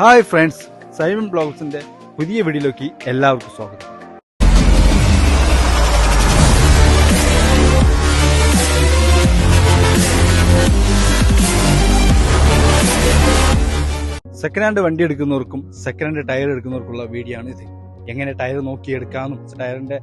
Hi friends Simon ബ്ലോഗ്സിന്റെ പുതിയ വീഡിയോയിലേക്ക് എല്ലാവർക്കും സ്വാഗതം. സെക്കൻഡ് ഹാൻഡ് വണ്ടി എടുക്കുന്നവർക്കും സെക്കൻഡ് ഹാൻഡ് ടയർ എടുക്കുന്നവർക്കുള്ള വീഡിയോ ആണ് ഇത്. എങ്ങനെ ടയർ നോക്കിയെടുക്കാമെന്നും ടയറിന്റെ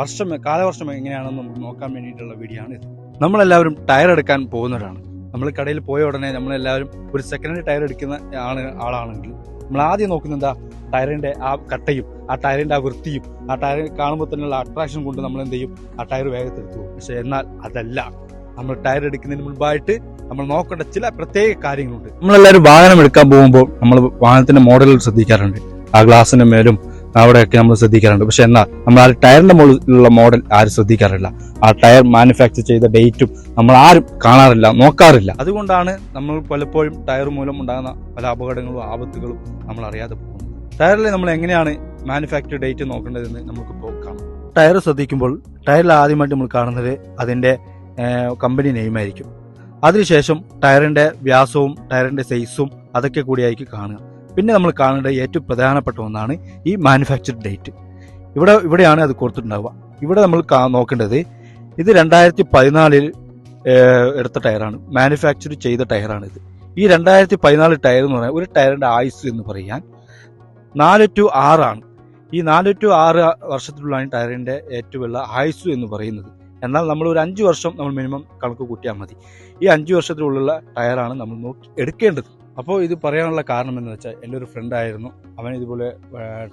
വർഷം കാലവർഷം എങ്ങനെയാണെന്നും നോക്കാൻ വേണ്ടിയിട്ടുള്ള വീഡിയോ ആണ് ഇത്. നമ്മളെല്ലാവരും ടയർ എടുക്കാൻ പോകുന്നവരാണ്. നമ്മൾ കടയിൽ പോയ ഉടനെ നമ്മളെല്ലാവരും ഒരു സെക്കൻഡ് ഹാൻഡ് ടയർ എടുക്കുന്ന ആണ് ആളാണെങ്കിൽ നമ്മൾ ആദ്യം നോക്കുന്നത് എന്താ? ടയറിന്റെ ആ കട്ടയും ആ ടയറിന്റെ ആ വൃത്തിയും ആ ടയർ കാണുമ്പോൾ തന്നെയുള്ള അട്രാക്ഷൻ കൊണ്ട് നമ്മൾ എന്ത് ചെയ്യും? ആ ടയർ പോകും പക്ഷെ എന്നാൽ അതല്ല. നമ്മൾ ടയർ എടുക്കുന്നതിന് മുൻപായിട്ട് നമ്മൾ നോക്കേണ്ട ചില പ്രത്യേക കാര്യങ്ങളുണ്ട്. നമ്മളെല്ലാവരും വാഹനം എടുക്കാൻ പോകുമ്പോൾ നമ്മൾ വാഹനത്തിന്റെ മോഡലുകൾ ശ്രദ്ധിക്കാറുണ്ട്. ആ ഗ്ലാസിന്റെ മേലും അവിടെയൊക്കെ നമ്മൾ ശ്രദ്ധിക്കാറുണ്ട്. പക്ഷെ എന്നാൽ നമ്മൾ ആ ടയറിന്റെ മുകളിലുള്ള മോഡൽ ആരും ശ്രദ്ധിക്കാറില്ല. ആ ടയർ മാനുഫാക്ചർ ചെയ്ത ഡേറ്റും നമ്മൾ ആരും കാണാറില്ല നോക്കാറില്ല. അതുകൊണ്ടാണ് നമ്മൾ പലപ്പോഴും ടയർ മൂലം ഉണ്ടാകുന്ന പല അപകടങ്ങളും ആപത്തുകളും നമ്മൾ അറിയാതെ പോകുന്നത്. ടയറിൽ നമ്മൾ എങ്ങനെയാണ് മാനുഫാക്ചർ ഡേറ്റ് നോക്കേണ്ടതെന്ന് നമുക്കിപ്പോൾ കാണാം. ടയർ ശ്രദ്ധിക്കുമ്പോൾ ടയറിൽ ആദ്യമായിട്ട് നമ്മൾ കാണുന്നത് അതിന്റെ കമ്പനി നെയിമായിരിക്കും. അതിനുശേഷം ടയറിന്റെ വ്യാസവും ടയറിന്റെ സൈസും അതൊക്കെ കൂടിയായിരിക്കും കാണുക. പിന്നെ നമ്മൾ കാണേണ്ട ഏറ്റവും പ്രധാനപ്പെട്ട ഒന്നാണ് ഈ മാനുഫാക്ചർ ഡേറ്റ് ഇവിടെ ഇവിടെയാണ് അത് കൊടുത്തിട്ടുണ്ടാവുക. ഇവിടെ നമ്മൾ നോക്കേണ്ടത് ഇത് രണ്ടായിരത്തി പതിനാലിൽ എടുത്ത ടയറാണ്. മാനുഫാക്ചർ ചെയ്ത ടയറാണ് ഇത് ഈ രണ്ടായിരത്തി പതിനാല് ടയർ എന്ന് പറഞ്ഞാൽ ഒരു ടയറിന്റെ ആയുസ് എന്ന് പറയാൻ നാല് ടു ആറാണ് ഈ നാല് ടു ആറ് വർഷത്തിലുള്ളതാണ് ടയറിന്റെ ഏറ്റവും ഉള്ള ആയുസ് എന്ന് പറയുന്നത്. എന്നാൽ നമ്മൾ ഒരു അഞ്ച് വർഷം നമ്മൾ മിനിമം കണക്ക് കൂട്ടിയാൽ മതി. ഈ അഞ്ച് വർഷത്തിലുള്ള ടയറാണ് നമ്മൾ നോക്കി എടുക്കേണ്ടത്. അപ്പോൾ ഇത് പറയാനുള്ള കാരണം എന്ന് വെച്ചാൽ എന്റെ ഒരു ഫ്രണ്ട് ആയിരുന്നു. അവൻ ഇതുപോലെ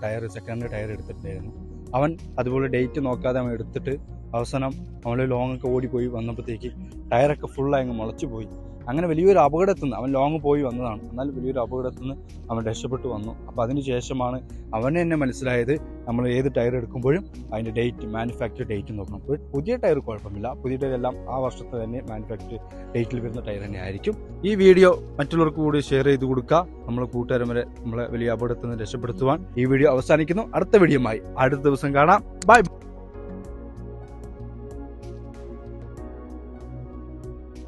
ടയർ സെക്കൻഡ് ടയർ എടുത്തിട്ടുണ്ടായിരുന്നു. അവൻ അതുപോലെ ഡേറ്റ് നോക്കാതെ അവൻ എടുത്തിട്ട് അവസാനം അവൻ ലോങ് ഒക്കെ ഓടിപ്പോയി. വന്നപ്പോഴത്തേക്ക് ടയറൊക്കെ ഫുള്ളായി അങ്ങ് മുളച്ചു പോയി. അങ്ങനെ വലിയൊരു അപകടത്തിൽ നിന്ന് അവൻ ലോങ് പോയി വന്നതാണ്. എന്നാൽ വലിയൊരു അപകടത്തിൽ നിന്ന് അവൻ രക്ഷപ്പെട്ടു വന്നു. അപ്പോൾ അതിന് ശേഷമാണ് അവന് തന്നെ മനസ്സിലായത് നമ്മൾ ഏത് ടയർ എടുക്കുമ്പോഴും അതിന്റെ ഡേറ്റ് മാനുഫാക്ചർ ഡേറ്റ് നോക്കണം. പുതിയ ടയർ കുഴപ്പമില്ല. പുതിയ ടയർ എല്ലാം ആ വർഷത്തെ തന്നെ മാനുഫാക്ചർ ഡേറ്റിൽ വരുന്ന ടയർ തന്നെ ആയിരിക്കും. ഈ വീഡിയോ മറ്റുള്ളവർക്ക് കൂടി ഷെയർ ചെയ്ത് കൊടുക്കുക. നമ്മൾ കൂട്ടുകാരും വരെ നമ്മളെ വലിയ അപകടത്തിൽ നിന്ന് രക്ഷപ്പെടുത്തുവാൻ ഈ വീഡിയോ അവസാനിക്കുന്നു. അടുത്ത വീഡിയോയുമായി അടുത്ത ദിവസം കാണാം. ബൈ